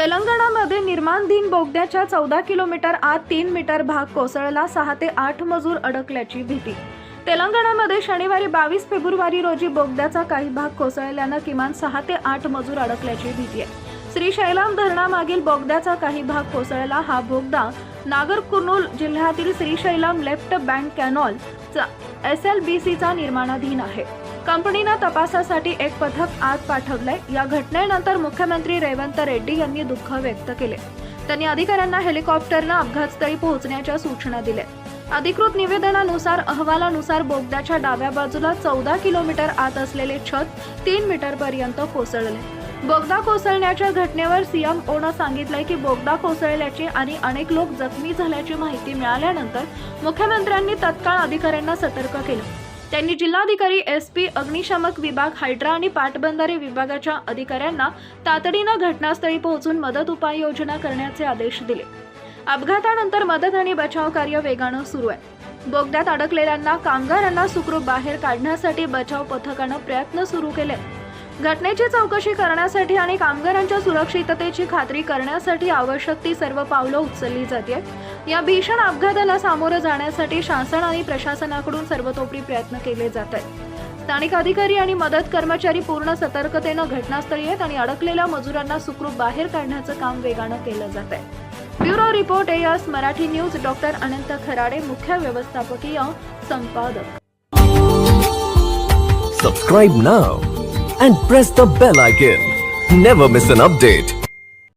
तेलंगणामध्ये निर्माणधीन बोगद्याच्या चौदा किलोमीटर आत तीन मीटर भाग कोसळला सहा ते आठ मजूर अडकल्याची भीती. तेलंगणामध्ये शनिवारी बावीस फेब्रुवारी रोजी बोगद्याचा काही भाग कोसळल्यानं किमान सहा ते आठ मजूर अडकल्याची भीती आहे. श्रीशैलाम धरणामागील बोगद्याचा काही भाग कोसळला हा बोगदा नागर कुर्नूल जिल्ह्यातील Srisailam left bank canal S L B सीचा निर्माणाधीन आहे. कंपनीनं तपासासाठी एक पथक आत पाठवलंय. या घटनेनंतर मुख्यमंत्री रेवंत रेड्डी यांनी दुःख व्यक्त केले. त्यांनी अधिकाऱ्यांना हेलिकॉप्टरनं अपघातस्थळी पोहोचण्याच्या सूचना दिल्या. अधिकृत निवेदनानुसार अहवालानुसार बोगद्याच्या डाव्या बाजूला चौदा किलोमीटर आत असलेले छत तीन मीटर पर्यंत कोसळले. बोगदा कोसळण्याच्या घटनेवर सीएम ओनं सांगितलंय की बोगदा कोसळल्याची आणि अनेक लोक जखमी झाल्याची माहिती मिळाल्यानंतर मुख्यमंत्र्यांनी तत्काळ अधिकाऱ्यांना सतर्क केलं. त्यांनी जिल्हाधिकारी एस पी अग्निशामक विभाग हायड्रा आणि पाटबंधारे विभागाच्या अधिकाऱ्यांना तातडीनं घटनास्थळी पोहोचून मदत उपाययोजना करण्याचे आदेश दिले. अपघातानंतर मदत आणि बचाव कार्य वेगानं सुरू आहे. बोगद्यात अडकलेल्यांना कामगारांना सुखरूप बाहेर काढण्यासाठी बचाव पथकानं प्रयत्न सुरू केले. घटनेची चौकशी करण्यासाठी आणि कामगारांच्या सुरक्षिततेची खात्री करण्यासाठी आवश्यक ती सर्व पावलं उचलली जाते या भीषण अपघाताला सामोरं जाण्यासाठी शासन आणि प्रशासनाकडून सर्वतोपरी प्रयत्न केले जात आहेत. स्थानिक अधिकारी आणि मदत कर्मचारी पूर्ण सतर्कतेनं घटनास्थळी आहेत आणि अडकलेल्या मजुरांना सुखरूप बाहेर काढण्याचं काम वेगानं केलं जात आहे. Bureau report S Marathi news doctor Anant Kharade मुख्य व्यवस्थापकीय संपादक. Subscribe now and press the bell icon never miss an update